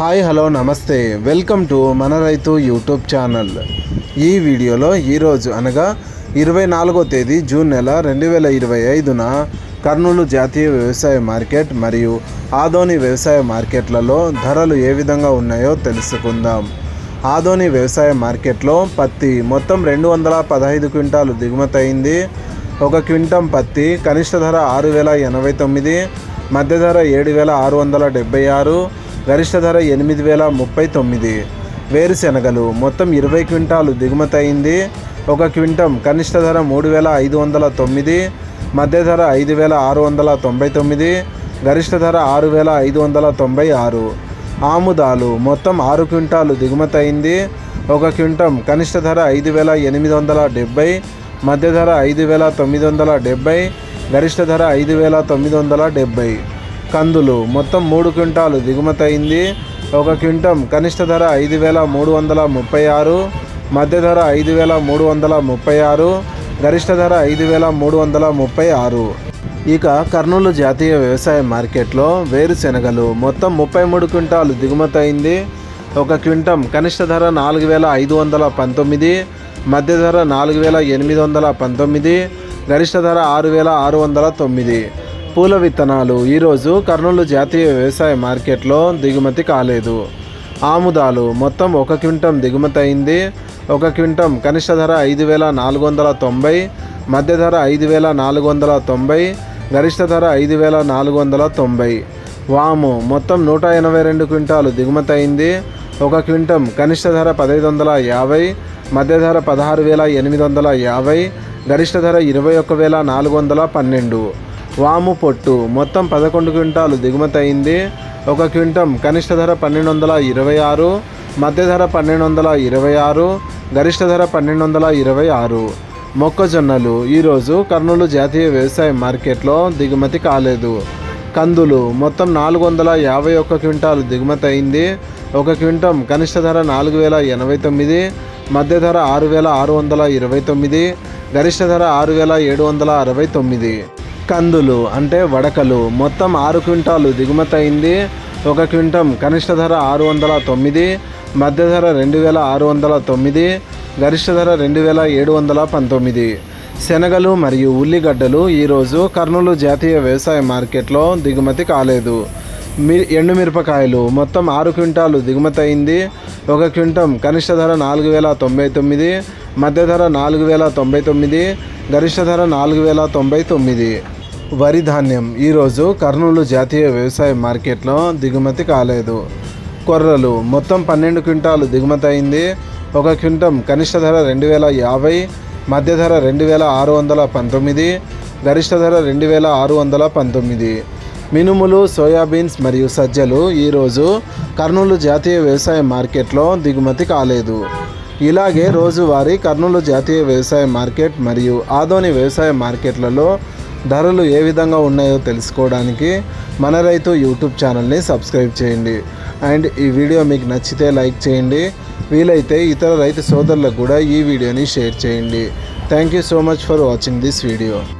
Hi hello నమస్తే. Welcome to మన రైతు యూట్యూబ్ ఛానల్. ఈ వీడియోలో ఈరోజు అనగా ఇరవై నాలుగో తేదీ జూన్ నెల రెండు వేల ఇరవై ఐదున కర్నూలు జాతీయ వ్యవసాయ మార్కెట్ మరియు ఆదోని వ్యవసాయ మార్కెట్లలో ధరలు ఏ విధంగా ఉన్నాయో తెలుసుకుందాం. ఆదోని వ్యవసాయ మార్కెట్లో పత్తి మొత్తం రెండు వందల పదహైదు క్వింటాలు దిగుమతి అయింది ఒక క్వింటం పత్తి కనిష్ట ధర ఆరు వేల ఎనభై తొమ్మిది మధ్య ధర ఏడు వేల ఆరు వందల డెబ్బై ఆరు గరిష్ట ధర ఎనిమిది వేల ముప్పై తొమ్మిది. వేరుశెనగలు మొత్తం ఇరవై క్వింటాలు దిగుమతి అయింది. ఒక క్వింటం కనిష్ట ధర మూడు వేల ఐదు వందల తొమ్మిది. మధ్య ధర ఐదు వేల ఆరు వందల తొంభై తొమ్మిది. గరిష్ట ధర ఆరు వేల ఐదు వందల తొంభై ఆరు. ఆముదాలు మొత్తం ఆరు క్వింటాలు దిగుమతి అయింది. ఒక క్వింటం కనిష్ట ధర ఐదు వేల ఎనిమిది వందల డెబ్బై. మధ్య ధర ఐదు వేల తొమ్మిది వందల డెబ్బై. గరిష్ట ధర ఐదు వేల తొమ్మిది వందల డెబ్బై. కందులు. మొత్తం మూడు క్వింటాలు దిగుమతయింది. ఒక క్వింటం కనిష్ట ధర ఐదు వేల మూడు వందల ముప్పై ఆరు మధ్య ధర ఐదు వేల మూడు వందల ముప్పై ఆరు గరిష్ట ధర ఐదు వేల మూడు వందల ముప్పై ఆరు. ఇక కర్నూలు జాతీయ వ్యవసాయ మార్కెట్లో వేరుశెనగలు. మొత్తం ముప్పై మూడు క్వింటాలు దిగుమతయింది. ఒక క్వింటం కనిష్ట ధర నాలుగు వేల ఐదు వందల పంతొమ్మిది మధ్య ధర నాలుగు వేల ఎనిమిది వందల పంతొమ్మిది గరిష్ట ధర ఆరు వేల ఆరు వందల తొమ్మిది. పూల విత్తనాలు. ఈరోజు కర్నూలు జాతీయ వ్యవసాయ మార్కెట్లో దిగుమతి కాలేదు. ఆముదాలు మొత్తం ఒక క్వింటం దిగుమతి అయింది. ఒక క్వింటం కనిష్ట ధర ఐదు వేల నాలుగు వందల తొంభై మధ్య ధర ఐదు వేల నాలుగు వందల తొంభై గరిష్ట ధర ఐదు వేల నాలుగు వందల తొంభై. వాము మొత్తం నూట ఎనభై రెండు క్వింటాలు దిగుమతి అయింది. ఒక క్వింటం కనిష్ట ధర పదహైదు వందల యాభై మధ్య ధర పదహారు వేల ఎనిమిది వందల యాభై గరిష్ట ధర ఇరవై ఒక్క వేల నాలుగు వందల పన్నెండు. వాము పొట్టు. మొత్తం పదకొండు క్వింటాలు దిగుమతి అయింది. ఒక క్వింటం కనిష్ట ధర పన్నెండు వందల ఇరవై ఆరు మధ్య ధర పన్నెండు వందల ఇరవై ఆరు గరిష్ట ధర పన్నెండు వందల ఇరవై ఆరు మొక్కజొన్నలు. ఈరోజు కర్నూలు జాతీయ వ్యవసాయ మార్కెట్లో దిగుమతి కాలేదు. కందులు. మొత్తం నాలుగు వందల యాభై ఒక్క క్వింటాలు దిగుమతి అయింది. ఒక క్వింటం కనిష్ట ధర నాలుగు వేల ఎనభై తొమ్మిది మధ్య ధర ఆరు వేల ఆరు వందల ఇరవై తొమ్మిది గరిష్ట ధర ఆరు వేల ఏడు వందల అరవై తొమ్మిది. కందులు అంటే వడకలు. మొత్తం ఆరు క్వింటాలు దిగుమతి అయింది. ఒక క్వింటం కనిష్ట ధర ఆరు వందల తొమ్మిది మధ్య ధర రెండు వేల ఆరు వందల తొమ్మిది గరిష్ట ధర రెండు వేల ఏడు వందల పంతొమ్మిది. శనగలు మరియు ఉల్లిగడ్డలు ఈరోజు కర్నూలు జాతీయ వ్యవసాయ మార్కెట్లో దిగుమతి కాలేదు. మీ ఎండుమిరపకాయలు మొత్తం ఆరు క్వింటాలు దిగుమతి అయింది. ఒక క్వింటం కనిష్ట ధర నాలుగు వేల తొంభై తొమ్మిది మధ్య ధర నాలుగు వేల తొంభై తొమ్మిది గరిష్ట ధర నాలుగు వేల తొంభై తొమ్మిది. వరి ధాన్యం. ఈరోజు కర్నూలు జాతీయ వ్యవసాయ మార్కెట్లో దిగుమతి కాలేదు. కొర్రలు మొత్తం పన్నెండు క్వింటాలు దిగుమతి అయింది. ఒక క్వింటం కనిష్ట ధర రెండు వేల యాభై మధ్య ధర రెండు వేల ఆరు వందల పంతొమ్మిది గరిష్ట ధర రెండు వేల ఆరు వందల పంతొమ్మిది. మినుములు సోయాబీన్స్ మరియు సజ్జలు ఈరోజు కర్నూలు జాతీయ వ్యవసాయ మార్కెట్లో దిగుమతి కాలేదు. ఇలాగే రోజువారీ కర్నూలు జాతీయ వ్యవసాయ మార్కెట్ మరియు ఆదోని వ్యవసాయ మార్కెట్లలో ధరలు ఏ విధంగా ఉన్నాయో తెలుసుకోవడానికి మన రైతు యూట్యూబ్ ఛానల్ని సబ్స్క్రైబ్ చేయండి. అండ్ ఈ వీడియో మీకు నచ్చితే లైక్ చేయండి. వీలైతే ఇతర రైతు సోదరులకు కూడా ఈ వీడియోని షేర్ చేయండి. Thank you so much for watching this video.